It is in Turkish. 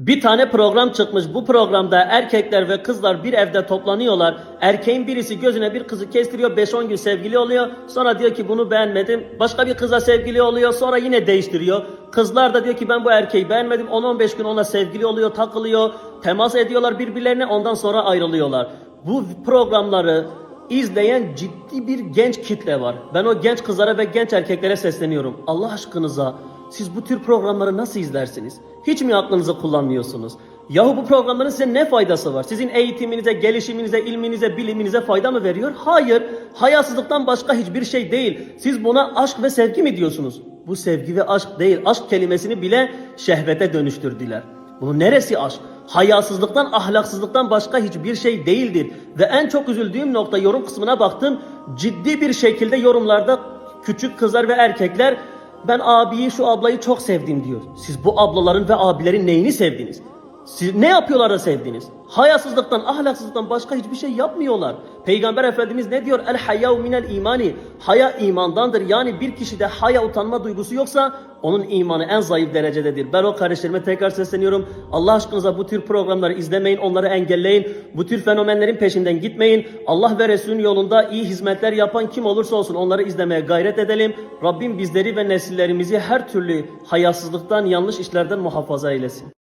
Bir tane program çıkmış. Bu programda erkekler ve kızlar bir evde toplanıyorlar. Erkeğin birisi gözüne bir kızı kestiriyor. 5-10 gün sevgili oluyor. Sonra diyor ki bunu beğenmedim. Başka bir kıza sevgili oluyor. Sonra yine değiştiriyor. Kızlar da diyor ki ben bu erkeği beğenmedim. 10-15 gün ona sevgili oluyor, takılıyor. Temas ediyorlar birbirlerine. Ondan sonra ayrılıyorlar. Bu programları izleyen ciddi bir genç kitle var. Ben o genç kızlara ve genç erkeklere sesleniyorum. Allah aşkınıza siz bu tür programları nasıl izlersiniz? Hiç mi aklınızı kullanmıyorsunuz? Yahu bu programların size ne faydası var? Sizin eğitiminize, gelişiminize, ilminize, biliminize fayda mı veriyor? Hayır. Hayasızlıktan başka hiçbir şey değil. Siz buna aşk ve sevgi mi diyorsunuz? Bu sevgi ve aşk değil. Aşk kelimesini bile şehvete dönüştürdüler. Bunun neresi aşk? Hayasızlıktan, ahlaksızlıktan başka hiçbir şey değildir. Ve en çok üzüldüğüm nokta yorum kısmına baktım. Ciddi bir şekilde yorumlarda küçük kızlar ve erkekler ben abiyi şu ablayı çok sevdim diyor. Siz bu ablaların ve abilerin neyini sevdiniz? Siz ne yapıyorlar da sevdiniz? Hayasızlıktan, ahlaksızlıktan başka hiçbir şey yapmıyorlar. Peygamber Efendimiz ne diyor? El hayav minel imani. Haya imandandır. Yani bir kişide haya utanma duygusu yoksa onun imanı en zayıf derecededir. Ben o kardeşlerime tekrar sesleniyorum. Allah aşkınıza bu tür programları izlemeyin, onları engelleyin. Bu tür fenomenlerin peşinden gitmeyin. Allah ve Resulün yolunda iyi hizmetler yapan kim olursa olsun onları izlemeye gayret edelim. Rabbim bizleri ve nesillerimizi her türlü hayasızlıktan, yanlış işlerden muhafaza eylesin.